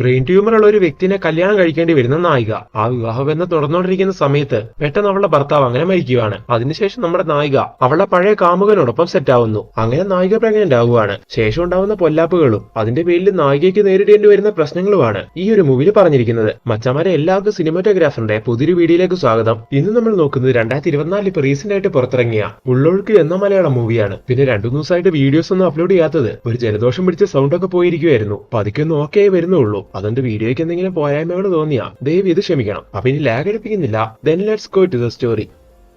Brain tumour ഉള്ള ഒരു വ്യക്തിനെ കല്യാണം കഴിക്കേണ്ടി വരുന്ന നായിക. ആ വിവാഹബന്ധം തുടർന്നുകൊണ്ടിരിക്കുന്ന സമയത്ത് പെട്ടെന്ന് അവളുടെ ഭർത്താവ് അങ്ങനെ മരിക്കുകയാണ്. അതിനുശേഷം നമ്മുടെ നായിക അവളുടെ പഴയ കാമുകനോടൊപ്പം സെറ്റ് ആവുന്നു. അങ്ങനെ നായിക പ്രഗ്നന്റ് ആവുകയാണ് ശേഷം ഉണ്ടാവുന്ന പൊല്ലാപ്പുകളും അതിന്റെ പേരിൽ നായികയ്ക്ക് നേരിടേണ്ടി വരുന്ന പ്രശ്നങ്ങളുമാണ് ഈ ഒരു മൂവിയിൽ പറഞ്ഞിരിക്കുന്നത്. മച്ചമാരെ എല്ലാവർക്കും സിനിമാറ്റോഗ്രാഫറിന്റെ പുതിയൊരു വീഡിയോയിലേക്ക് സ്വാഗതം. ഇന്ന് നമ്മൾ നോക്കുന്നത് രണ്ടായിരത്തി ഇരുപത്തിനാലിൽ ഇപ്പൊ റീസെന്റ് ആയിട്ട് പുറത്തിറങ്ങിയ ഉള്ളൊഴുക്ക് എന്ന മലയാളം മൂവിയാണ് പിന്നെ രണ്ടു ദിവസമായിട്ട് വീഡിയോസ് ഒന്നും അപ്ലോഡ് ചെയ്യാത്തത് ഒരു ജലദോഷം പിടിച്ച സൗണ്ട് ഒക്കെ പോയിരിക്കുമായിരുന്നു പതുക്കെ ഒന്ന് ഓക്കെ വരുന്നുള്ളൂ അതുകൊണ്ട് വീഡിയോയ്ക്ക് എന്തെങ്കിലും പോരായ്മകൾ തോന്നിയാ ദയവ് ഇത് ക്ഷമിക്കണം. അപ്പൊ ഇനി lag അടിപ്പിക്കുന്നില്ല then let's go to the story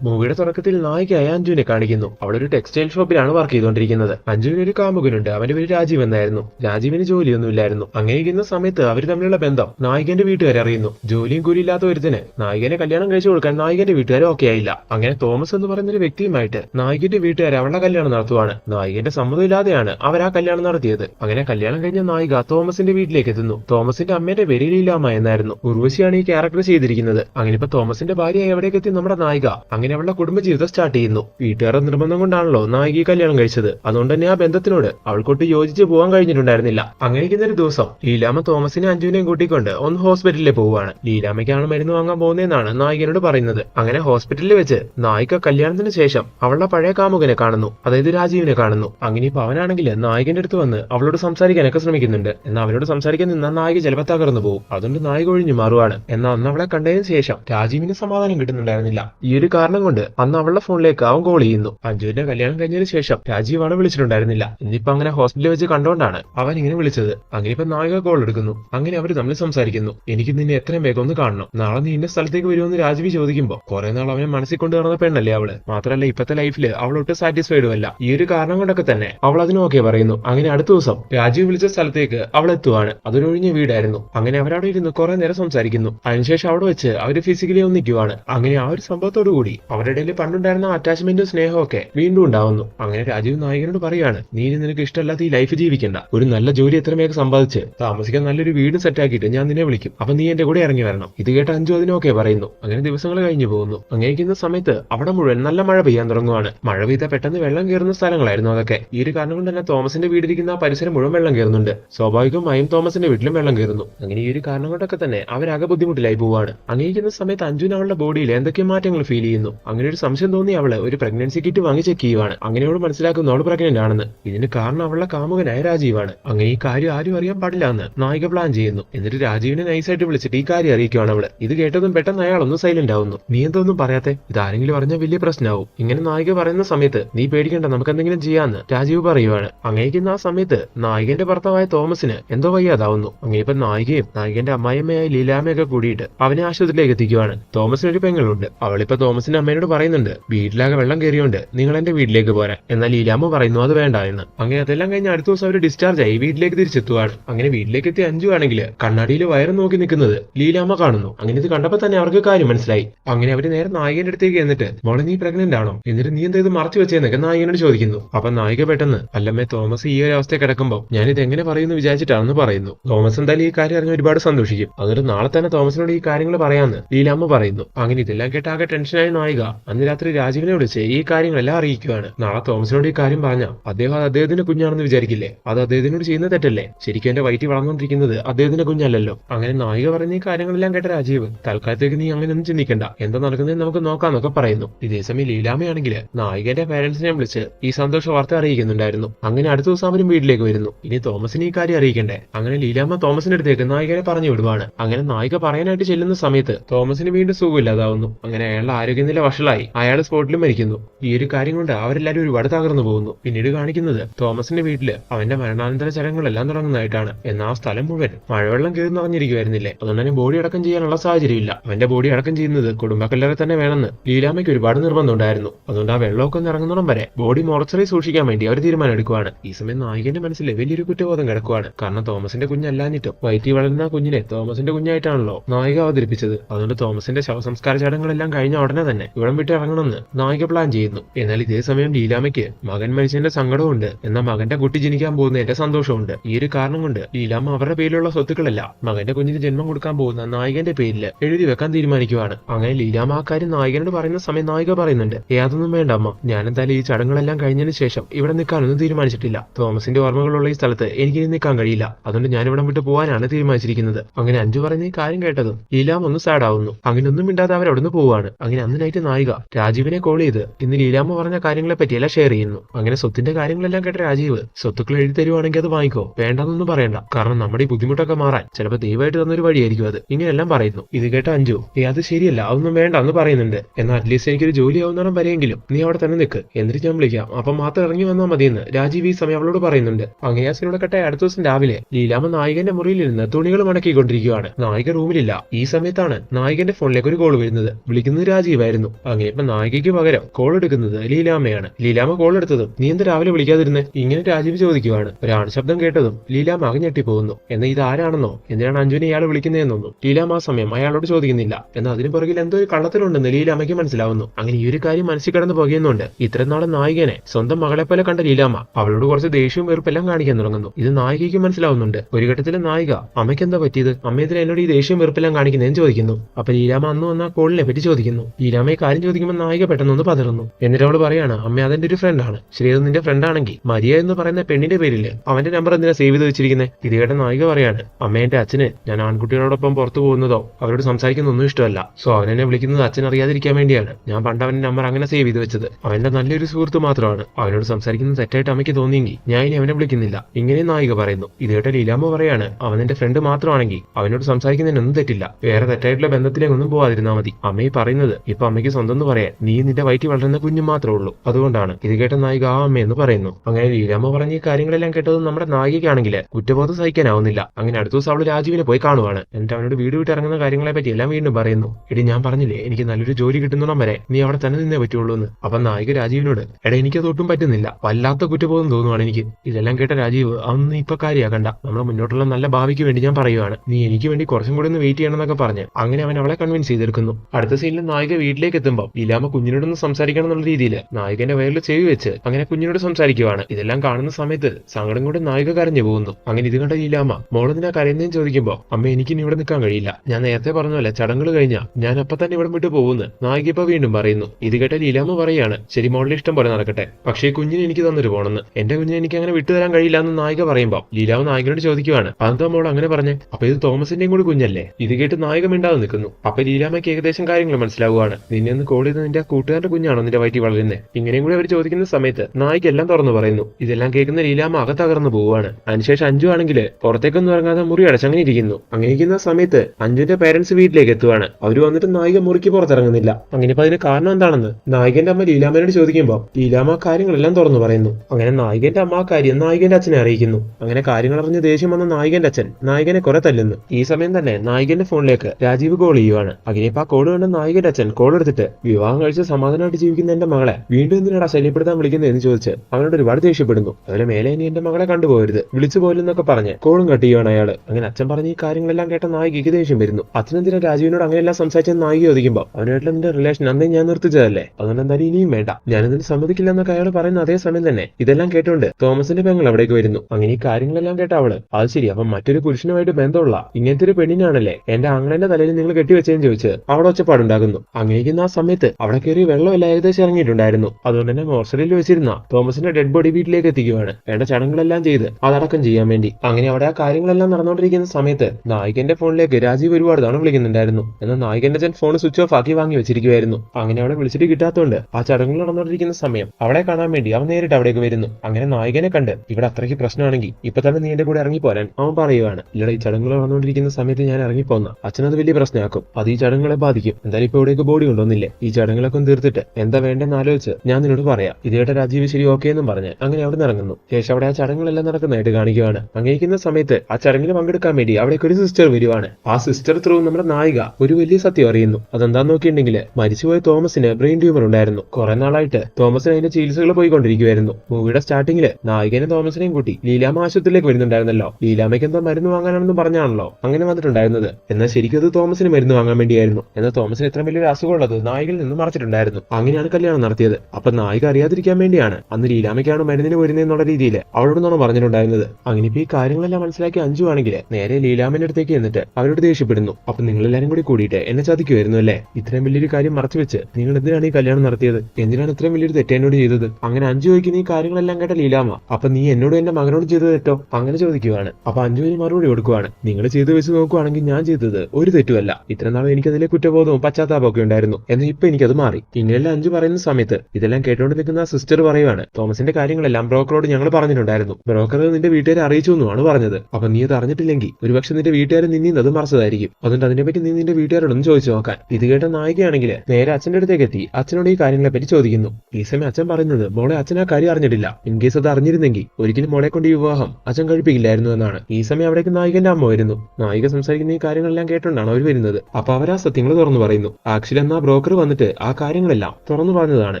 മൂവിയുടെ തുടക്കത്തിൽ നായികയായ അഞ്ജുവിനെ കാണിക്കുന്നു. അവിടെ ഒരു ടെക്സ്റ്റൈൽ ഷോപ്പിലാണ് വർക്ക് ചെയ്തുകൊണ്ടിരിക്കുന്നത്. അഞ്ജുവിന് ഒരു കാമുകനുണ്ട്. അവന്റെ പേര് രാജീവ് എന്നായിരുന്നു. രാജീവിന് ജോലിയൊന്നുമില്ലായിരുന്നു. അങ്ങനെ ഇരിക്കുന്ന സമയത്ത് അവർ തമ്മിലുള്ള ബന്ധം നായികന്റെ വീട്ടുകാരെ അറിയുന്നു. ജോലിയും കൂലിയില്ലാത്ത ഒരുത്തിന് നായികനെ കല്യാണം കഴിച്ചു കൊടുക്കാൻ നായികന്റെ വീട്ടുകാർ ഓക്കെ ആയില്ല. അങ്ങനെ തോമസ് എന്ന് പറയുന്ന ഒരു വ്യക്തിയുമായിട്ട് നായികന്റെ വീട്ടുകാരെ അവളുടെ കല്യാണം നടത്തുവാണ്. നായികന്റെ സമ്മതമില്ലാതെയാണ് അവർ ആ കല്യാണം നടത്തിയത്. അങ്ങനെ കല്യാണം കഴിഞ്ഞ നായിക തോമസിന്റെ വീട്ടിലേക്ക് എത്തുന്നു. തോമസിന്റെ അമ്മയുടെ പേര് ലീലാമ്മ എന്നായിരുന്നു. ഉർവശിയാണ് ഈ ക്യാരക്ടർ ചെയ്തിരിക്കുന്നത്. അങ്ങനെ ഇപ്പൊ തോമസിന്റെ ഭാര്യ എവിടേക്ക് എത്തി നമ്മുടെ നായിക? അങ്ങനെ അവളുടെ കുടുംബജീവിതം സ്റ്റാർട്ട് ചെയ്യുന്നു. വീട്ടുകാരുടെ നിർബന്ധം കൊണ്ടാണല്ലോ നായിക കല്യാണം കഴിച്ചത്. അതുകൊണ്ട് തന്നെ ആ ബന്ധത്തിനോട് അവൾക്കൊട്ട് യോജിച്ച് പോകാൻ കഴിഞ്ഞിട്ടുണ്ടായിരുന്നില്ല. അങ്ങനെയിരിക്കുന്ന ഒരു ദിവസം ലീലാമ്മ തോമസിനെ അഞ്ജുവിനെയും കൂട്ടിക്കൊണ്ട് ഒന്ന് ഹോസ്പിറ്റലിൽ പോവുകയാണ്. ലീലാമ്മയ്ക്കാണ് മരുന്ന് വാങ്ങാൻ പോകുന്നതെന്നാണ് നായികനോട് പറയുന്നത്. അങ്ങനെ ഹോസ്പിറ്റലിൽ വെച്ച് നായിക കല്യാണത്തിന് ശേഷം അവളുടെ പഴയ കാമുകനെ കാണുന്നു. അതായത് രാജീവിനെ കാണുന്നു. അങ്ങനെ ഇപ്പൊ അവനാണെങ്കിൽ നായികന്റെ അടുത്ത് വന്ന് അവളോട് സംസാരിക്കാനൊക്കെ ശ്രമിക്കുന്നുണ്ട്. എന്നാൽ അവരോട് സംസാരിക്കാൻ നിന്ന നായിക ചിലപ്പോൾ തകർന്നു പോകും. അതുകൊണ്ട് നായിക ഒഴിഞ്ഞു മാറുവാണ്. എന്നാൽ അന്ന് അവളെ കണ്ടതിന് ശേഷം രാജീവിന് സമാധാനം കിട്ടുന്നുണ്ടായിരുന്നില്ല. ഈ ഒരു കാരണം കൊണ്ട് അന്ന് അവളുടെ ഫോണിലേക്ക് അവൻ കോൾ ചെയ്യുന്നു. അഞ്ജുവിന്റെ കല്യാണം കഴിഞ്ഞതിന് ശേഷം രാജീവ് അവളെ വിളിച്ചിട്ടുണ്ടായിരുന്നില്ല. ഇന്നിപ്പോ അങ്ങനെ ഹോസ്പിറ്റലിൽ വെച്ച് കണ്ടോണ്ടാണ് അവൻ ഇങ്ങനെ വിളിച്ചത്. അങ്ങനെ ഇപ്പൊ നായിക കോൾ എടുക്കുന്നു. അങ്ങനെ അവർ തമ്മിൽ സംസാരിക്കുന്നു. എനിക്ക് നിന്നെ എത്രയും വേഗം ഒന്ന് കാണണം. നാളെ നീ ഇന്ന സ്ഥലത്തേക്ക് വരുമെന്ന് രാജീവ് ചോദിക്കുമ്പോൾ കുറെ നാൾ അവനെ മനസ്സിൽ കൊണ്ട് നടന്ന പെണ്ണല്ലേ അവൾ? മാത്രല്ല ഇപ്പത്തെ ലൈഫിൽ അവൾ ഒട്ടും സാറ്റിസ്ഫൈഡും അല്ല. ഈ ഒരു കാരണം കൊണ്ടൊക്കെ തന്നെ അവൾ അതിന് ഓക്കെ പറയുന്നു. അങ്ങനെ അടുത്ത ദിവസം രാജീവ് വിളിച്ച സ്ഥലത്തേക്ക് അവൾ എത്തുവാണ്. അതൊരു ഒഴിഞ്ഞ വീടായിരുന്നു. അങ്ങനെ അവരവിടെ ഇരുന്ന് കുറെ നേരം സംസാരിക്കുന്നു. അതിനുശേഷം അവിടെ വെച്ച് അവർ ഫിസിക്കലി ഒന്നിക്കുവാണ്. അങ്ങനെ ആ ഒരു സംഭവത്തോടു കൂടി അവരുടെ ഇടയിൽ പണ്ടുണ്ടായിരുന്ന അറ്റാച്ച്മെന്റും സ്നേഹവും ഒക്കെ വീണ്ടും ഉണ്ടാവുന്നു. അങ്ങനെ രാജീവ് നായകനോട് പറയാണ് നീ നിനക്ക് ഇഷ്ടമല്ലാത്ത ഈ ലൈഫ് ജീവിക്കണ്ട. ഒരു നല്ല ജോലി എത്രമേയൊക്കെ സമ്പാദിച്ച് താമസിക്കാൻ നല്ലൊരു വീട് സെറ്റ് ആക്കിയിട്ട് ഞാൻ നിന്നെ വിളിക്കും. അപ്പൊ നീ എന്റെ കൂടെ ഇറങ്ങി വരണം. ഇത് കേട്ട് അഞ്ചു അതിനൊക്കെ പറയുന്നു. അങ്ങനെ ദിവസങ്ങൾ കഴിഞ്ഞു പോകുന്നു. അങ്ങനെയിരിക്കുന്ന സമയത്ത് അവിടെ മുഴുവൻ നല്ല മഴ പെയ്യാൻ തുടങ്ങുവാണ്. മഴ പെയ്താൽ പെട്ടെന്ന് വെള്ളം കയറുന്ന സ്ഥലങ്ങളായിരുന്നു അതൊക്കെ. ഈ ഒരു കാരണം കൊണ്ട് തന്നെ തോമസിന്റെ വീടിരിക്കുന്ന ആ പരിസരം മുഴുവൻ വെള്ളം കയറുന്നുണ്ട്. സ്വാഭാവികമായും തോമസിന്റെ വീട്ടിലും വെള്ളം കയറുന്നു. അങ്ങനെ ഈ ഒരു കാരണം കൊണ്ടൊക്കെ തന്നെ അവരാകെ ബുദ്ധിമുട്ടിലായി പോവാണ്. അങ്ങനെയിരിക്കുന്ന സമയത്ത് അഞ്ജുന് അവളുടെ ബോഡിയിൽ എന്തൊക്കെ മാറ്റങ്ങൾ ഫീൽ ചെയ്യുന്നു. അങ്ങനെ ഒരു സംശയം തോന്നി അവൾ. ഒരു പ്രഗ്നൻസി കിറ്റ് വാങ്ങിച്ച കീവാണ്. അങ്ങനെയോട് മനസ്സിലാക്കുന്നു അവൾ പ്രഗ്നന്റ് ആണെന്ന് ഇതിന് കാരണം അവളുടെ കാമുകനായ രാജീവാണ്. അങ്ങനെ ഈ കാര്യം ആരും അറിയാൻ പാടില്ല എന്ന് നായിക പ്ലാൻ ചെയ്യുന്നു. എന്നിട്ട് രാജീവിനെ നൈസായിട്ട് വിളിച്ചിട്ട് ഈ കാര്യം അറിയിക്കുവാണ് അവൾ. ഇത് കേട്ടതും പെട്ടെന്ന് അയാൾ അയാളൊന്ന് സൈലന്റ് ആവുന്നു. നീ എന്തൊന്നും പറയാത്തെ? ഇത് ആരെങ്കിലും വലിയ പ്രശ്നമാവും ഇങ്ങനെ നായിക പറയുന്ന സമയത്ത് നീ പേടിക്കണ്ട നമുക്ക് എന്തെങ്കിലും ചെയ്യാന്ന്. രാജീവ് പറയുവാണ്. അങ്ങേക്കുന്ന ആ സമയത്ത് നായികന്റെ ഭർത്താവായ തോമസിന് എന്തോ വയ്യാതാവുന്നു അങ്ങനെ ഇപ്പൊ നായികയും നായികന്റെ അമ്മായിയമ്മയായ ലീലാമയൊക്കെ കൂടിയിട്ട് അവനെ ആശുപത്രിയിലേക്ക് എത്തിക്കുവാണ്. തോമസിന് ഒരു പെങ്ങളുണ്ട്. അവളിപ്പോ തോമസിന്റെ അമ്മയോട് പറയുന്നുണ്ട് വീട്ടിലാകെ വെള്ളം കയറിയോണ്ട് നിങ്ങൾ എന്റെ വീട്ടിലേക്ക് പോരാ. എന്നാൽ ലീലാമ്മ പറയുന്നു അത് വേണ്ട എന്ന്. അങ്ങനെ അതെല്ലാം കഴിഞ്ഞ് അടുത്ത ദിവസം അവർ ഡിസ്ചാർജ് ആയി വീട്ടിലേക്ക് തിരിച്ചെത്തുവാണ്. അങ്ങനെ വീട്ടിലേക്ക് എത്തി അഞ്ചു ആണെങ്കിൽ കണ്ണാടിയിൽ വയറ് നോക്കി നിൽക്കുന്നത് ലീലാമ കാണുന്നു. അങ്ങനെ ഇത് കണ്ടപ്പോ തന്നെ അവർക്ക് കാര്യം മനസ്സിലായി. അങ്ങനെ അവർ നേരെ നായികന്റെ അടുത്തേക്ക് എന്നിട്ട് മോളെ നീ പ്രഗ്നന്റ് ആണോ? എന്നിട്ട് നീ എന്താ ഇത് മറച്ചു വെച്ചേന്നൊക്കെ നായികനോട് ചോദിക്കുന്നു. അപ്പൊ നായിക പെട്ടെന്ന് അല്ലമ്മേ തോമസ് ഈ ഒരു അവസ്ഥ കിടക്കുമ്പോൾ ഞാൻ ഇത് എങ്ങനെ പറയുന്നു വിചാരിച്ചിട്ടാണെന്ന് പറയുന്നു. തോമസ് എന്തായാലും ഈ കാര്യം അറിഞ്ഞ് ഒരുപാട് സന്തോഷിക്കും. അതൊരു നാളെ തന്നെ തോമസിനോട് ഈ കാര്യങ്ങൾ പറയാന്ന് ലീലാമ്മ പറയുന്നു. അങ്ങനെ ഇതെല്ലാം കേട്ട് ആകെ ടെൻഷനായ നായിക അന്ന് രാത്രി രാജീവിനെ വിളിച്ച് ഈ കാര്യങ്ങളെല്ലാം അറിയിക്കുകയാണ് നാളെ തോമസിനോട് ഈ കാര്യം പറഞ്ഞ. അദ്ദേഹം അത് അദ്ദേഹത്തിന്റെ കുഞ്ഞാണെന്ന് വിചാരിക്കില്ലേ? അത് അദ്ദേഹത്തിനോട് ചെയ്യുന്ന തെറ്റല്ലേ? ശരിക്കും എന്റെ വയറ്റി വളർന്നുകൊണ്ടിരിക്കുന്നത് അദ്ദേഹത്തിന്റെ കുഞ്ഞല്ലല്ലോ. അങ്ങനെ നായിക പറഞ്ഞ ഈ കാര്യങ്ങളെല്ലാം കേട്ട രാജീവ് തൽക്കാലത്തേക്ക് നീ അങ്ങനെ ഒന്നും ചിന്തിക്കണ്ട. എന്താ നടക്കുന്നത് നമുക്ക് നോക്കാന്നൊക്കെ പറയുന്നു. ഇതേസമയം ലീലാമയാണെങ്കിൽ നായികന്റെ പേരൻസിനെ വിളിച്ച് ഈ സന്തോഷ വാർത്ത അറിയിക്കുന്നുണ്ടായിരുന്നു. അങ്ങനെ അടുത്ത ദിവസം അവരും വീട്ടിലേക്ക് വരുന്നു. ഇനി തോമസിന് ഈ കാര്യം അറിയിക്കണ്ടേ? അങ്ങനെ ലീലാമ്മ തോമസിന്റെ അടുത്തേക്ക് നായികനെ പറഞ്ഞു വിടുവാണ്. അങ്ങനെ നായിക പറയാനായിട്ട് ചെല്ലുന്ന സമയത്ത് തോമസിന് വീണ്ടും സുഖമില്ലാതാവുന്നു. അങ്ങനെ അയാളുടെ ആരോഗ്യനില വഷളായി. അയാൾ സ്പോട്ടിൽ മരിക്കുന്നു. ഈ ഒരു കാര്യം കൊണ്ട് അവരെല്ലാരും ഒരുപാട് തകർന്നു പോകുന്നു. പിന്നീട് കാണിക്കുന്നത് തോമസിന്റെ വീട്ടിൽ അവന്റെ മരണാനന്തര ചടങ്ങുകളെല്ലാം തുടങ്ങുന്നതായിട്ടാണ്. എന്നാ സ്ഥലം മുഴുവൻ മഴവെള്ളം കയറി നിറഞ്ഞിരിക്കുവായിരുന്നില്ലേ അതുകൊണ്ട് തന്നെ ബോഡി അടക്കം ചെയ്യാനുള്ള സാഹചര്യമില്ല. അവന്റെ ബോഡി അടക്കം ചെയ്യുന്നത് കുടുംബക്കല്ലറെ തന്നെ വേണമെന്ന് ലീലാമ്മയ്ക്ക് ഒരുപാട് നിർബന്ധമുണ്ടായിരുന്നു അതുകൊണ്ട് ആ വെള്ളമൊക്കെ ഒന്ന് ഇറങ്ങുന്നിടം വരെ ബോഡി മോർച്ചറി സൂക്ഷിക്കാൻ വേണ്ടി അവർ തീരുമാനം എടുക്കുവാണ് ഈ സമയം നായികന്റെ മനസ്സിൽ വലിയൊരു കുറ്റബോധം കിടക്കുവാണ്. കാരണം തോമസിന്റെ കുഞ്ഞല്ലാഞ്ഞിട്ടും വയറ്റി വളരുന്ന കുഞ്ഞിനെ തോമസിന്റെ കുഞ്ഞായിട്ടാണല്ലോ നായിക അവതരിപ്പിച്ചത്. അതുകൊണ്ട് തോമസിന്റെ ശവസംസ്കാര ചടങ്ങുകളെല്ലാം കഴിഞ്ഞ ഉടനെ തന്നെ ഇവിടം വിട്ട് ഇറങ്ങണമെന്ന് നായിക പ്ലാൻ ചെയ്യുന്നു. എന്നാൽ ഇതേ സമയം ലീലാമയ്ക്ക് മകൻ മരിച്ചതിന്റെ സങ്കടമുണ്ട് എന്നാൽ മകന്റെ കുട്ടി ജനിക്കാൻ പോകുന്നതിന്റെ സന്തോഷമുണ്ട്. ഈ ഒരു കാരണം കൊണ്ട് ലീലാമ അവരുടെ പേരിലുള്ള സ്വത്തുക്കളല്ല മകന്റെ കുഞ്ഞിന് ജന്മം കൊടുക്കാൻ പോകുന്ന നായികന്റെ പേരിൽ എഴുതി വെക്കാൻ തീരുമാനിക്കുവാണ്. അങ്ങനെ ലീലാമ ആ കാര്യം നായികനോട് പറയുന്ന സമയം നായിക പറയുന്നുണ്ട് യാതൊന്നും വേണ്ട അമ്മ. ഞാൻ എന്തായാലും ഈ ചടങ്ങുകളെല്ലാം കഴിഞ്ഞതിന് ശേഷം ഇവിടെ നിൽക്കാനൊന്നും തീരുമാനിച്ചിട്ടില്ല. തോമസിന്റെ ഓർമ്മകളുള്ള ഈ സ്ഥലത്ത് എനിക്ക് നിൽക്കാൻ കഴിയില്ല. അതുകൊണ്ട് ഞാൻ ഇവിടം വിട്ട് പോകാനാണ് തീരുമാനിച്ചിരിക്കുന്നത്. അങ്ങനെ അഞ്ചു പറഞ്ഞ ഈ കാര്യം കേട്ടതും ലീലാമ ഒന്ന് സാഡ് ആവുന്നു. അങ്ങനെ ഒന്നും മിണ്ടാതെ അവരവിടുന്ന് പോവാണ് അങ്ങനെ അന്ന് നൈറ്റ് നായിക രാജീവിനെ കോൾ ചെയ്ത്. ഇന്ന് ലീലാമ്മ പറഞ്ഞ കാര്യങ്ങളെ പറ്റിയല്ല ഷെയർ ചെയ്യുന്നു. അങ്ങനെ സ്വത്തിന്റെ കാര്യങ്ങളെല്ലാം കേട്ട രാജീവ് സ്വത്തുക്കൾ എഴുതി തരുവാണെങ്കിൽ അത് വാങ്ങിക്കോ വേണ്ടെന്നൊന്നും പറയണ്ട. കാരണം നമ്മുടെ ഈ ബുദ്ധിമുട്ടൊക്കെ മാറാൻ ചിലപ്പോൾ ദൈവമായിട്ട് തന്നൊരു വഴിയായിരിക്കും അത്. ഇങ്ങനെയെല്ലാം പറയുന്നു. ഇത് കേട്ട അഞ്ചു ഏ അത് ശരിയല്ല അതൊന്നും വേണ്ട എന്ന് പറയുന്നുണ്ട്. എന്നാൽ അറ്റ്ലീസ്റ്റ് എനിക്കൊരു ജോലി ആവുന്നോളം വരെയെങ്കിലും നീ അവിടെ തന്നെ നിൽക്ക് എന്നിട്ട് ഞാൻ വിളിക്കാം. അപ്പം മാത്രം ഇറങ്ങി വന്നാൽ മതിയെന്ന് രാജീവ് ഈ സമയം അവളോട് പറയുന്നുണ്ട്. അങ്ങനെ ആ അടുത്ത ദിവസം രാവിലെ ലീലാമ്മ നായകന്റെ മുറിയിലിരുന്ന് തുണികൾ മടക്കിക്കൊണ്ടിരിക്കുകയാണ്. നായിക റൂമിലില്ല ഈ സമയത്താണ് നായകന്റെ ഫോണിലേക്ക് ഒരു കോൾ വരുന്നത്. വിളിക്കുന്നത് രാജീവായിരുന്നു. അങ്ങനെ നായികയ്ക്ക് പകരം കോൾ എടുക്കുന്നത് ലീലാമയാണ് ലീലാമ കോൾ എടുത്തതും നീ എന്ത് രാവിലെ വിളിക്കാതിരുന്നേ? ഇങ്ങനെ രാജീവ് ചോദിക്കുവാണ്. ഒരാൺ ശബ്ദം കേട്ടതും ലീലാമ അകഞ്ഞെട്ടി പോകുന്നു എന്നാൽ ഇത് ആരാണെന്നോ? എന്തിനാണ് അഞ്ജുനെ ഇയാൾ വിളിക്കുന്നതെന്നൊന്നും? ലീലാമ്മ ആ സമയം അയാളോട് ചോദിക്കുന്നില്ല. എന്നാൽ അതിന് പുറകിൽ എന്തോ ഒരു കള്ളത്തിലുണ്ടെന്ന് ലീലാമയ്ക്ക് മനസ്സിലാവുന്നു. അങ്ങനെ ഈ ഒരു കാര്യം മനസ്സിൽ കടന്നു പോകുന്നുണ്ട് ഇത്രയും നാളെ നായികനെ സ്വന്തം മകളെ പോലെ കണ്ട ലീലാമ അവളോട് കുറച്ച് ദേഷ്യവും വെറുപ്പെല്ലാം കാണിക്കാൻ തുടങ്ങുന്നു. ഇത് നായികയ്ക്ക് മനസ്സിലാവുന്നുണ്ട്. ഒരു ഘട്ടത്തിലെ നായിക അമ്മയ്ക്ക് എന്താ പറ്റിയത്? അമ്മയത്തിന് എന്നോട് ഈ ദേഷ്യം വെറുപ്പെല്ലാം കാണിക്കുന്നതെന്ന് ചോദിക്കുന്നു? അപ്പൊ ലീലാമ അന്ന് വന്ന കോളിനെ പറ്റി ചോദിക്കുന്നു. ലീലാമ്മ ഈ കാര്യം ചോദിക്കുമ്പോൾ നായിക പെട്ടെന്നൊന്ന് പതറുന്നു. എന്നിട്ട് അവൾ പറയാണ് അമ്മ അതെന്റെ ഒരു ഫ്രണ്ടാണ് ശ്രീധർ നിന്റെ ഫ്രണ്ട് ആണെങ്കിൽ മരിയ എന്ന് പറയുന്ന പെണ്ണിന്റെ പേരില്ല? അവന്റെ നമ്പർ എന്തിനാ സേവ് ചെയ്ത് വെച്ചിരിക്കുന്നത് ഇത് നായിക പറയാണ് അമ്മേന്റെ അച്ഛന് ഞാൻ ആൺകുട്ടികളോടൊപ്പം പുറത്തു പോകുന്നതോ അവരോട് സംസാരിക്കുന്നൊന്നും ഇഷ്ടമല്ല. സോ അവനെന്നെ വിളിക്കുന്നത് അച്ഛൻ അറിയാതിരിക്കാൻ വേണ്ടിയാണ്. ഞാൻ പണ്ട് അവന്റെ നമ്പർ അങ്ങനെ സേവ് ചെയ്ത് വെച്ചത്. അവന്റെ നല്ലൊരു സുഹൃത്ത് മാത്രമാണ്. അവനോട് സംസാരിക്കുന്നത് തെറ്റായിട്ട് അമ്മയ്ക്ക് തോന്നിയെങ്കിൽ ഞാൻ ഇനി അവനെ വിളിക്കുന്നില്ല. ഇങ്ങനെ നായിക പറയുന്നു. ഇത് കേട്ട ലീലാമ്മ പറയാണ് അവൻ എന്റെ ഫ്രണ്ട് മാത്രമാണെങ്കിൽ അവനോട് സംസാരിക്കുന്നതിനൊന്നും തെറ്റില്ല. വേറെ തെറ്റായിട്ടുള്ള ബന്ധത്തിലേക്കൊന്നും പോവാതിരുന്നാൽ മതി. അമ്മ ഈ പറയുന്നത് ഇപ്പൊ അമ്മയ്ക്ക് സ്വന്തം എന്ന് പറയാൻ നീ നിന്റെ വയറ്റിൽ വളരുന്ന കുഞ്ഞു മാത്രമേ ഉള്ളൂ. അതുകൊണ്ടാണ് ഇത് കേട്ട നായിക ആ അമ്മയെന്ന് പറയുന്നു. അങ്ങനെ ലീലാമ്മ പറഞ്ഞ ഈ കാര്യങ്ങളെല്ലാം കേട്ടത് നമ്മുടെ നായികയാണെങ്കിൽ കുറ്റബോധം സഹിക്കാനാവുന്നില്ല. അങ്ങനെ അടുത്ത ദിവസം അവൾ രാജുവിനെ പോയി കാണുവാണ്. എന്നിട്ട് അവനോട് വീട് വിട്ട് ഇറങ്ങുന്ന കാര്യങ്ങളെ പറ്റി എല്ലാം വീണ്ടും പറയുന്നു. എടി ഞാൻ പറഞ്ഞില്ലേ എനിക്ക് നല്ലൊരു ജോലി കിട്ടുന്നോണം വരെ നീ അവിടെ തന്നെ നിന്നേ പറ്റുള്ളൂ എന്ന്. അപ്പൊ നായിക രാജീവിനോട് എടാ എനിക്കത് ഒട്ടും പറ്റുന്നില്ല. വല്ലാത്ത കുറ്റബോധം തോന്നുവാണ് എനിക്ക്. ഇതെല്ലാം കേട്ട രാജീവ് അന്ന് ഇപ്പൊ കാര്യമാക്കണ്ട. നമ്മുടെ മുന്നോട്ടുള്ള നല്ല ഭാവിക്ക് വേണ്ടി ഞാൻ പറയുവാണ്. നീ എനിക്ക് വേണ്ടി കുറച്ചും കൂടി ഒന്ന് വെയിറ്റ് ചെയ്യണം എന്നൊക്കെ പറഞ്ഞ് അങ്ങനെ അവൻ അവളെ കൺവിൻസ് ചെയ്തെടുക്കുന്നു. അടുത്ത സീനിൽ നായിക വീട്ടിലേക്ക് എത്തുമ്പോൾ ലീലാമ്മ കുഞ്ഞിനോടൊന്ന് സംസാരിക്കണം എന്നുള്ള രീതിയിൽ നായികന്റെ വയറിൽ ചെവി വെച്ച് അങ്ങനെ കുഞ്ഞിനോട് സംസാരിക്കുവാണ്. ഇതെല്ലാം കാണുന്ന സമയത്ത് സങ്കടം കൊണ്ട് നായിക കരഞ്ഞു പോകുന്നു. അങ്ങനെ ഇത് കണ്ട ലീലാമ്മ മോളെന്തിനാ കരയുന്നതെന്ന് ചോദിക്കുമ്പോൾ അമ്മ എനിക്ക് ഇനി ഇവിടെ നിൽക്കാൻ കഴിയില്ല. ഞാൻ നേരത്തെ പറഞ്ഞ പോലെ ചടങ്ങുകൾ കഴിഞ്ഞാ ഞാൻ അപ്പൊ തന്നെ ഇവിടെ വിട്ടു പോകുന്നു നായിക ഇപ്പൊ വീണ്ടും പറയുന്നു. ഇത് കേട്ട ലീലാമ പറയാണ് ശരി മോളുടെ ഇഷ്ടം പോലെ നടക്കട്ടെ. പക്ഷേ കുഞ്ഞിന് കുഞ്ഞിനെ എനിക്ക് തന്നിട്ട് പോണെന്ന്. എന്റെ കുഞ്ഞിനെ എനിക്ക് അങ്ങനെ വിട്ടുതരാൻ കഴിയില്ല എന്ന് നായിക പറയുമ്പോൾ ലീലാവ് നായികനോട് ചോദിക്കുവാണ് അതെന്താ മോൾ അങ്ങനെ പറഞ്ഞേ? അപ്പൊ ഇത് തോമസിന്റെയും കൂടി കുഞ്ഞല്ലേ? ഇത് കേട്ട് നായിക മിണ്ടാതെ നിൽക്കുന്നു. അപ്പൊ ലീലാമയ്ക്ക് ഏകദേശം കാര്യങ്ങൾ മനസ്സിലാവുകയാണ് നിന്നെ ഒന്ന് കോൾ ചെയ്ത് നിന്റെ കൂട്ടുകാരുടെ കുഞ്ഞാണോ നിന്റെ വയറ്റി വളരുന്നേ? ഇങ്ങനെയും കൂടി അവർ ചോദിക്കുന്ന സമയത്ത് നായിക്ക് എല്ലാം തുറന്നു പറയുന്നു. ഇതെല്ലാം കേൾക്കുന്ന ലീലാമ്മ അകത്തകർന്നു പോവുകയാണ്. അതിനുശേഷം അഞ്ചു ആണെങ്കിൽ പുറത്തേക്കൊന്നും ഇറങ്ങാതെ മുറി അടച്ചങ്ങനെ ഇരിക്കുന്നു. അങ്ങനെ ഇരിക്കുന്ന സമയത്ത് അഞ്ജുന്റെ പേരൻസ് വീട്ടിലേക്ക് എത്തുവാണ്. അവർ വന്നിട്ട് നായിക മുറിക്ക് പുറത്തിറങ്ങുന്നില്ല. അങ്ങനെ അതിന് കാരണം എന്താണെന്ന്? നായികന്റെ അമ്മ ലീലാമ്മനോട് ചോദിക്കുമ്പോൾ ലീലാമ്മ കാര്യങ്ങളെല്ലാം തുറന്നു പറയുന്നു. അങ്ങനെ നായികന്റെ അമ്മ ആ കാര്യം നായികന്റെ അച്ഛനെ അറിയിക്കുന്നു. അങ്ങനെ കാര്യങ്ങൾ അറിഞ്ഞ് ദേഷ്യം വന്ന നായികന്റെ അച്ഛൻ നായികനെ കുറെ തല്ലുന്നു. ഈ സമയം തന്നെ നായികന്റെ ഫോണിലേക്ക് രാജീവ് കോൾ ചെയ്യുവാണ്. അങ്ങനെ ഇപ്പൊ ആ കോൾ കണ്ട നായികന്റെ അച്ഛൻ കോൾ എടുത്തിട്ട് വിവാഹം കഴിച്ച് സമാധാനമായിട്ട് ജീവിക്കുന്ന എന്റെ മകളെ വീണ്ടും എന്തിനാടാ ശല്യപ്പെടുത്താൻ വിളിക്കുന്നത് എന്ന് ചോദിച്ച് അവനോട് ഒരുപാട് ദേഷ്യപ്പെടുന്നു. അതുപോലെ മേലെ ഇനി എന്റെ മകളെ കണ്ടുപോകരുത്. വിളിച്ചു പോലെന്നൊക്കെ പറഞ്ഞ് കോളും കട്ട് ചെയ്യുവാണ് അയാൾ. അങ്ങനെ അച്ഛൻ പറഞ്ഞ ഈ കാര്യങ്ങളെല്ലാം കേട്ട നായികയ്ക്ക് ദേഷ്യം വരുന്നു. അച്ഛനെന്തിനാ രാജീവിനോട് അങ്ങനെയെല്ലാം സംസാരിച്ച നായിക ചോദിക്കുമ്പോൾ അവനായിട്ടുള്ള നിന്റെ റിലേഷൻ അന്നേ ഞാൻ നിർത്തിച്ചതല്ലേ? അതുകൊണ്ട് എന്തായാലും ഇനിയും വേണ്ട. ഞാനിതിന് സമ്മതിക്കില്ല എന്നൊക്കെ അയാൾ പറയുന്ന അതേ സമയം തന്നെ. ഇതെല്ലാം കേട്ടുകൊണ്ട് തോമസിന്റെ പെങ്ങൾ അവിടേക്ക് വരുന്നു. അങ്ങനെ ഈ കാര്യങ്ങളെല്ലാം കേട്ട അവൾ അത് ശരി അപ്പം മറ്റൊരു പുരുഷനുമായിട്ട് ബന്ധമുള്ള ഇങ്ങനത്തെ ഒരു പെണ്ണിനാണല്ലേ എന്റെ ആങ്ങളെന്റെ തലയിൽ നിങ്ങൾ കെട്ടിവെച്ചതെന്ന് ചോദിച്ച് അവിടെ ഒച്ചപ്പാടുണ്ടാകുന്നു അങ്ങനെയിരിക്കുന്ന ആ സമയത്ത് അവിടെ കയറി വെള്ളമെല്ലാം ഏകദേശം ഇറങ്ങിയിട്ടുണ്ടായിരുന്നു. അതുകൊണ്ട് തന്നെ മോർച്ചറിയിൽ വെച്ചിരുന്ന തോമസിന്റെ ഡെഡ് ബോഡി വീട്ടിലേക്ക് എത്തിക്കുകയാണ് വേണ്ട ചടങ്ങുകളെല്ലാം ചെയ്ത് അതടക്കം ചെയ്യാൻ വേണ്ടി. അങ്ങനെ അവിടെ ആ കാര്യങ്ങളെല്ലാം നടന്നുകൊണ്ടിരിക്കുന്ന സമയത്ത് നായികന്റെ ഫോണിലേക്ക് രാജീവ് ഒരുപാട് തവണ വിളിക്കുന്നുണ്ടായിരുന്നു. എന്നാൽ നായികന്റെ അച്ഛൻ ഫോൺ സ്വിച്ച് ഓഫ് ആക്കി വാങ്ങി വെച്ചിരിക്കുവായിരുന്നു. അങ്ങനെ അവിടെ വിളിച്ചിട്ട് കിട്ടാത്തതുകൊണ്ട് ആ ചടങ്ങുകൾ നടന്നുകൊണ്ടിരിക്കുന്ന സമയം അവളെ കാണാൻ വേണ്ടി അവൻ നേരിട്ട് അവിടേക്ക് വരുന്നു. അങ്ങനെ നായികനെ കണ്ട് ഇവിടെ അത്രയ്ക്ക് പ്രശ്നമാണെങ്കിൽ ഇപ്പൊ തന്നെ നീ എന്റെ കൂടെ ഇറങ്ങി പോരാൻ അവൻ പറയുവാണ്. ഇല്ലട ഈ ചടങ്ങുകൾ നടന്നുകൊണ്ടിരിക്കുന്ന സമയത്ത് ഞാൻ ഇറങ്ങിപ്പോന്ന. അച്ഛനത് വലിയ പ്രശ്നമാക്കും. അത് ഈ ചടങ്ങുകളെ ബാധിക്കും. എന്തായാലും ഇപ്പൊ ഇവിടേക്ക് ബോഡി കൊണ്ടുവന്നില്ലേ ഈ ചടങ്ങുകളൊക്കെ തീർത്തിട്ട്. എന്താ വേണ്ടെന്ന് ആലോചിച്ച് ഞാൻ നിന്നോട് പറയാം. ഇതേട്ട രാജീവ് ശരി ഓക്കെ എന്നും പറഞ്ഞ് അങ്ങനെ അവിടെ ഇറങ്ങുന്നു. ശേഷം അവിടെ ആ ചടങ്ങുകളെല്ലാം നടക്കുന്നതായിട്ട് കാണിക്കുകയാണ് അങ്ങേക്കുന്ന സമയത്ത് ആ ചടങ്ങിൽ പങ്കെടുക്കാൻ വേണ്ടി അവിടേക്ക് ഒരു സിസ്റ്റർ വരുവാണ്. ആ സിസ്റ്റർ ത്രൂ നമ്മുടെ നായിക ഒരു വലിയ സത്യം അറിയുന്നു. അതെന്താന്ന് നോക്കിയിട്ടുണ്ടെങ്കിൽ മരിച്ചുപോയ തോമസിന് ബ്രെയിൻ ട്യൂമർ ഉണ്ടായിരുന്നു. കുറെ നാളായിട്ട് തോമസിന് അതിന്റെ ചികിത്സകൾ പോയിക്കൊണ്ടിരിക്കുവായിരുന്നു. മൂവിയുടെ സ്റ്റാർട്ടിങ്ങിൽ നായികനെ തോമസിനെയും കൂട്ടി ലീലാമ ആശുപത്രിയിലേക്ക് വരുന്നുണ്ടായിരുന്നല്ലോ. ലീലാമയ്ക്ക് എന്തോ മരുന്ന് വാങ്ങാനാണെന്ന് പറഞ്ഞാണല്ലോ അങ്ങനെ വന്നിട്ടുണ്ടായിരുന്നത്. എന്നാൽ ശരിക്കും അത് തോമസിന് മരുന്ന് വാങ്ങാൻ വേണ്ടിയായിരുന്നു. എന്നാൽ തോമസിന് ഇത്ര വലിയൊരു അസുഖമുള്ളത് നായികയിൽ നിന്ന് മറച്ചിട്ടുണ്ടായിരുന്നു. അങ്ങനെയാണ് കല്യാണം നടത്തിയത്. അപ്പൊ നായിക അറിയാതിരിക്കാൻ വേണ്ടിയാണ്. അന്ന് ലീലാമയ്ക്കാണ് മരുന്നിന് വരുന്നതെന്നുള്ള രീതിയിൽ അവളോട് നോണം പറഞ്ഞിട്ടുണ്ടായിരുന്നത്. അങ്ങനെ ഇപ്പൊ ഈ കാര്യങ്ങളെല്ലാം മനസ്സിലാക്കി അഞ്ചു ആണെങ്കിൽ നേരെ ലീലാമന്റെ അടുത്തേക്ക് എന്നിട്ട് അവരോട് ദേഷ്യപ്പെടുന്നു. അപ്പൊ നിങ്ങൾ എല്ലാരും കൂടി കൂടിയിട്ട് എന്നെ ചതിക്കുമായിരുന്നു അല്ലേ? ഇത്രയും വലിയൊരു കാര്യം മറച്ചു വെച്ച് നിങ്ങൾ എന്തിനാണ് ഈ കല്യാണം നടത്തിയത്? എന്തിനാണ് ഇത്രയും വലിയൊരു തെറ്റ് എന്നോട് ചെയ്തത്? അങ്ങനെ അഞ്ചു ചോദിക്കുന്ന ഈ കാര്യങ്ങളെല്ലാം കേട്ട ലീലാമ അപ്പൊ നീ എന്നോട് എന്റെ മകനോട് ചെയ്തത് തെറ്റോ? അങ്ങനെ ചോദിക്കുവാണ്. അപ്പൊ അഞ്ജുവിന് മറുപടി കൊടുക്കുവാണ്. നിങ്ങൾ ചെയ്തു വെച്ച് നോക്കുവാണെങ്കിൽ ഞാൻ ചെയ്തത് ഒരു തെറ്റുമല്ല. ഇത്ര നാളും എനിക്കതിലെ കുറ്റബോധവും പശ്ചാത്താപമൊക്കെ ഉണ്ടായിരുന്നു. എന്നാൽ ഇപ്പൊ എനിക്കത് മാറി. പിന്നെല്ലാം അഞ്ചു പറയുന്ന സമയത്ത് ഇതെല്ലാം കേട്ടുകൊണ്ട് നിൽക്കുന്ന സിസ്റ്റർ പറയുവാണ് തോമസിന്റെ കാര്യങ്ങളെല്ലാം ബ്രോക്കറോട് ഞങ്ങൾ പറഞ്ഞിട്ടുണ്ടായിരുന്നു. ബ്രോക്കർ നിന്റെ വീട്ടുകാരെ അറിയിച്ചു എന്നുമാണ് പറഞ്ഞത്. അപ്പൊ നീ അത് അറിഞ്ഞിട്ടില്ലെങ്കിൽ ഒരുപക്ഷെ നിന്റെ വീട്ടുകാരെ നിന്നീന്ന് അത് മറച്ചതായിരിക്കും. അതുകൊണ്ട് അതിനെപ്പറ്റി നീ നിന്റെ വീട്ടുകാരോടൊന്ന് ചോദിച്ചു നോക്കാൻ. ഇത് കേട്ട നായികയാണെങ്കിൽ നേരെ അച്ഛന്റെ അടുത്തേക്ക് എത്തി. അച്ഛനോട് ഈ കാര്യങ്ങളെ പറ്റി ചോദിക്കുന്നു. ഈ സമയം അച്ഛൻ പറയുന്നത് മോളെ അച്ഛൻ ആ കാര്യം അറിഞ്ഞിട്ടില്ല. ഇൻ കേസ് അത് അറിഞ്ഞിരുന്നെങ്കിൽ ഒരിക്കലും മോളെ കൊണ്ട് വിവാഹം അച്ഛൻ കഴിപ്പിക്കില്ലായിരുന്നു എന്നാണ്. ഈ സമയം അവിടേക്ക് നായികന്റെ അമ്മ വരുന്നു. നായിക സംസാരിക്കുന്ന ഈ കാര്യങ്ങളെല്ലാം കേട്ടോണ്ടാണ് അവർ വരുന്നത്. അപ്പൊ അവർ ആ സത്യങ്ങൾ തുറന്നു പറയുന്നു. ആക്ച്വലി എന്നാ ബ്രോക്കർ വന്നിട്ട് ആ കാര്യങ്ങളെല്ലാം തുറന്നു പറഞ്ഞതാണ്.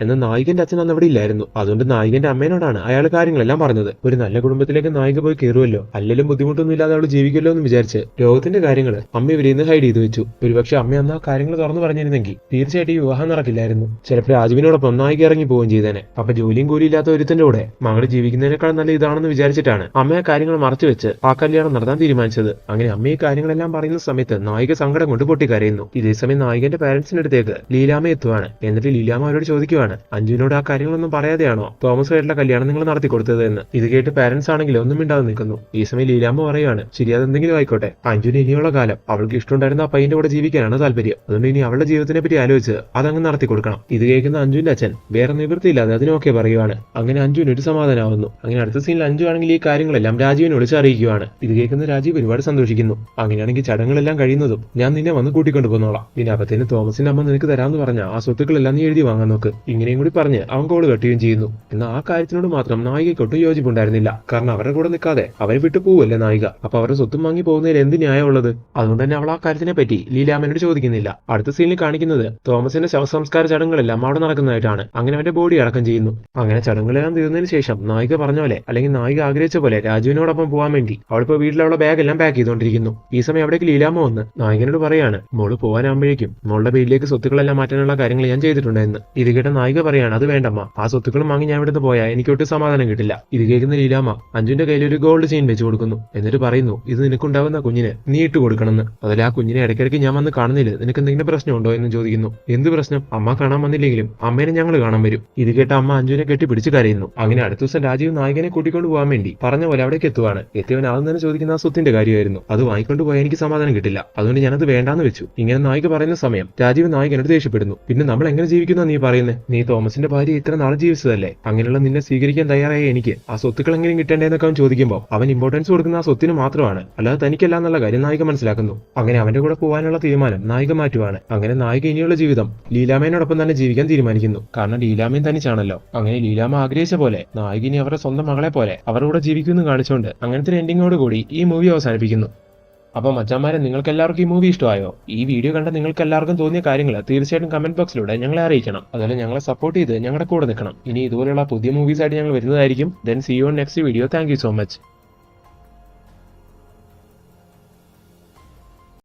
എന്നാൽ നായികന്റെ അച്ഛൻ അന്ന് ഇല്ലായിരുന്നു. അതുകൊണ്ട് നായികന്റെ അമ്മേനോടാണ് അയാൾ കാര്യങ്ങളെല്ലാം പറഞ്ഞത്. ഒരു നല്ല കുടുംബത്തിലേക്ക് നായിക പോയി കയറുമല്ലോ? അല്ലെങ്കിലും ബുദ്ധിമുട്ടൊന്നും ഇല്ലാതെ അവൾ ജീവിക്കല്ലോ എന്ന് വിചാരിച്ച് രോഗത്തിന്റെ കാര്യങ്ങൾ അമ്മ ഇവരിൽ നിന്ന് ഹൈഡ് ചെയ്തു വെച്ചു. ഒരുപക്ഷെ അമ്മ അന്ന് ആ കാര്യങ്ങൾ തുറന്നു പറഞ്ഞിരുന്നെങ്കിൽ തീർച്ചയായിട്ടും വിവാഹം നടക്കില്ലായിരുന്നു. ചിലപ്പോൾ രാജുവിനോടൊപ്പം നായിക ഇറങ്ങി പോവുകയും ചെയ്തേനെ. അപ്പൊ ജോലിയും കൂലി ഇല്ലാത്ത ഒരുത്തിന്റെ കൂടെ മകൾ ജീവിക്കുന്നതിനേക്കാൾ നല്ല ഇതാണെന്ന് വിചാരിച്ചിട്ടാണ് അമ്മ ആ കാര്യങ്ങൾ മറച്ചു വെച്ച് ആ കല്യാണം നടത്താൻ തീരുമാനിച്ചത്. അങ്ങനെ അമ്മ ഈ കാര്യങ്ങളെല്ലാം പറയുന്ന സമയത്ത് നായിക സങ്കടം കൊണ്ട് പൊട്ടിക്കരയുന്നു. ഇതേസമയം നായികന്റെ പാരന്റ്സിന്റെ അടുത്തേക്ക് ലീലാമ എത്തുവാണ്. എന്നിട്ട് ലീലാമ അവരോട് ചോദിക്കുവാണ് അഞ്ജുവിനോട് ആ കാര്യങ്ങളൊന്നും പറയാതെയാണോ? തോമസ് ആയിട്ടുള്ള കല്യാണം നിങ്ങൾ നടത്തി കൊടുത്തത് എന്ന്. ഇത് കേട്ട് പാരന്റ്സ് ആണെങ്കിൽ ഒന്നും മിണ്ടാതെ നിൽക്കുന്നു. ഈ സമയം ലീലാമ്മ പറയുവാണ് ശരി അതെന്തെങ്കിലും ആയിക്കോട്ടെ. അഞ്ജുവിന് ഇനിയുള്ള കാലം. അവൾക്ക് ഇഷ്ടമുണ്ടായിരുന്ന ആ പയ്യന്റെ കൂടെ ജീവിക്കാനാണ് താല്പര്യം. അതുകൊണ്ട് ഇനി അവളുടെ ജീവിതത്തിനെ പറ്റി ആലോചിച്ച് അതങ്ങ് നടത്തി കൊടുക്കണം. ഇത് കേൾക്കുന്ന അഞ്ജുവിന്റെ അച്ഛൻ വേറെ നിവൃത്തിയില്ലാതെ അതിനൊക്കെ പറയുവാണ് അങ്ങനെ അഞ്ജുവിന് ഒരു സമാധാനമാവുന്നു. അങ്ങനെ അടുത്ത സീനിൽ അഞ്ജു ആണെങ്കിൽ ഈ കാര്യങ്ങളെല്ലാം രാജീവിനെ വിളിച്ച് അറിയിക്കുവാണ്. ഇത് കേൾക്കുന്ന രാജീവ് ഒരുപാട് സന്തോഷിക്കുന്നു. അങ്ങനെയാണെങ്കിൽ ചടങ്ങുകളെല്ലാം കഴിയുന്നതും ഞാൻ നിന്നെ വന്ന് കൂട്ടിക്കൊണ്ടു പോന്നോളാം പിന്നെ അപ്പത്തേന് തോമസിന്റെ അമ്മ നിനക്ക് തരാമെന്ന് പറഞ്ഞ ആ സ്വത്തുക്കളെല്ലാം നീ എഴുതി വാങ്ങാൻ നോക്ക്. ഇങ്ങനെയും കൂടി പറഞ്ഞ് അവൻ കോൾ കെട്ടുകയും ചെയ്യുന്നു. എന്നാൽ ആ കാര്യത്തിനോട് മാത്രം നായികയ്ക്കൊട്ടും യോജിപ്പുണ്ടായിരുന്നില്ല. കാരണം അവരുടെ കൂടെ നിൽക്കാതെ അവരെ വിട്ടു പോവല്ലേ നായിക? അപ്പൊ അവരുടെ സ്വത്തും വാങ്ങി പോകുന്നതിൽ എന്ത് ന്യായമുള്ളത് അതുകൊണ്ട് തന്നെ അവൾ ആ കാര്യത്തിനെ പറ്റി ലീലാമനോട് ചോദിക്കുന്നില്ല. അടുത്ത സീനിൽ കാണിക്കുന്നത് തോമസിന്റെ ശവസംസ്കാര ചടങ്ങുകളെല്ലാം അവിടെ നടക്കുന്നതായിട്ടാണ്. അങ്ങനെ അവന്റെ ബോഡി അടക്കം ചെയ്യുന്നു. അങ്ങനെ ചടങ്ങുകളെല്ലാം തീർന്നതിന് ശേഷം നായിക പറഞ്ഞ പോലെ അല്ലെങ്കിൽ നായിക ആഗ്രഹിച്ച പോലെ രാജുവിനോടൊപ്പം പോകാൻ വേണ്ടി അവളിപ്പോ വീട്ടിലുള്ള ബാഗ് എല്ലാം പാക്ക് ചെയ്തുകൊണ്ടിരിക്കുന്നു. ഈ സമയം അവിടേക്ക് ലീലാമ വന്ന് നായികനോട് പറയാണ് മോൾ പോകാനാകുമ്പോഴേക്കും മോളുടെ പേരിലേക്ക് സ്വത്തുക്കളെല്ലാം മാറ്റാനുള്ള കാര്യങ്ങൾ ഞാൻ ചെയ്തിട്ടുണ്ടായിരുന്നു. ഇത് കേട്ട നായിക പറയാണ് അത് വേണ്ടമ്മ ആ സ്വത്തുക്കളും വാങ്ങി ഞാൻ ഇവിടുന്ന് പോയാൽ എനിക്ക് ഒട്ടും സമാധാനം കിട്ടില്ല. ഇത് കേൾക്കുന്ന ലീലാമ്മ അഞ്ചുന്റെ കയ്യിൽ ഒരു ഗോൾഡ് ചെയിൻ വെച്ച് കൊടുക്കുന്നു. എന്നിട്ട് പറയുന്നു ഇത് നിനക്കുണ്ടാവുന്ന കുഞ്ഞിന് നീ ഇട്ട് കൊടുക്കണമെന്ന്. അതിൽ ആ കുഞ്ഞിനെ ഇടയ്ക്കിടയ്ക്ക് ഞാൻ വന്ന് കാണുന്നില്ല നിനക്ക് എന്തെങ്കിലും പ്രശ്നമുണ്ടോ? എന്ന് ചോദിക്കുന്നു. എന്ത് പ്രശ്നം? അമ്മ കാണാൻ വന്നില്ലെങ്കിലും അമ്മേനെ ഞങ്ങൾ കാണാൻ വരും. ഇത് കേട്ട അമ്മ അഞ്ചുവിനെ കെട്ടി പിടിച്ച് കരയുന്നു. അങ്ങനെ അടുത്ത ദിവസം രാജീവ് നായകനെ കൂട്ടിക്കൊണ്ട് പോകാൻ വേണ്ടി പറഞ്ഞ പോലെ അവിടേക്ക് എത്തുവാണ്. എത്തിയവൻ ആദ്യം തന്നെ ചോദിക്കുന്ന ആ സ്വത്തിന്റെ കാര്യമായിരുന്നു. അത് വാങ്ങിക്കൊണ്ട് പോയാൽ എനിക്ക് സമാധാനം കിട്ടില്ല. അതുകൊണ്ട് ഞാനത് വേണ്ടാന്ന് വെച്ചു. ഇങ്ങനെ നായിക പറയുന്ന സമയം രാജീവ് നായകനോട് ദേഷ്യപ്പെടുന്നു. പിന്നെ നമ്മൾ എങ്ങനെ ജീവിക്കുന്ന നീ പറയുന്നത് നീ തോമസിന്റെ ഭാര്യ ഇത്ര നാളെ ജീവിച്ചതല്ലേ? അങ്ങനെയുള്ള നിന്നെ സ്വീകരിക്കാൻ തയ്യാറായ എനിക്ക് ആ സ്വത്തുക്കൾ എങ്ങനെ കിട്ടേണ്ടതെന്നൊക്കെ അവൻ ചോദിക്കുമ്പോൾ അവൻ ഇമ്പോർട്ടൻസ് കൊടുക്കുന്ന ആ സ്വത്തിന് മാത്രമാണ്. അല്ലാതെ തനിക്കല്ല എന്നുള്ള കാര്യം നായിക മനസ്സിലാക്കുന്നു. അങ്ങനെ അവന്റെ കൂടെ പോകാനുള്ള തീരുമാനം നായിക മാറ്റുവാണ്. അങ്ങനെ നായിക ഇനിയുള്ള ജീവിതം ലീലാമേനോടൊപ്പം തന്നെ ജീവിക്കാൻ തീരുമാനിക്കുന്നു. കാരണം ലീലാമേൻ തനിച്ചാണല്ലോ. അങ്ങനെ ലീലാമ ആഗ്രഹിച്ച പോലെ നായികിനി അവരുടെ സ്വന്തം മകളെ പോലെ അവരുടെ കൂടെ ജീവിക്കുമെന്ന് കാണിച്ചുകൊണ്ട് അങ്ങനത്തെ എൻഡിങ്ങോട് കൂടി ഈ മൂവി അവസാനിപ്പിക്കുന്നു. അപ്പൊ മച്ചാമാരെ നിങ്ങൾക്ക് എല്ലാവർക്കും ഈ മൂവി ഇഷ്ടമായോ? ഈ വീഡിയോ കണ്ട നിങ്ങൾക്ക് എല്ലാവർക്കും തോന്നിയ കാര്യങ്ങൾ തീർച്ചയായിട്ടും കമന്റ് ബോക്സിലൂടെ ഞങ്ങളെ അറിയിക്കണം. അതുപോലെ ഞങ്ങളെ സപ്പോർട്ട് ചെയ്ത് ഞങ്ങളുടെ കൂടെ നിൽക്കണം. ഇനി ഇതുപോലെയുള്ള പുതിയ മൂവീസ് ആയിട്ട് ഞങ്ങൾ വരുന്നതായിരിക്കും. Then see you next video thank so much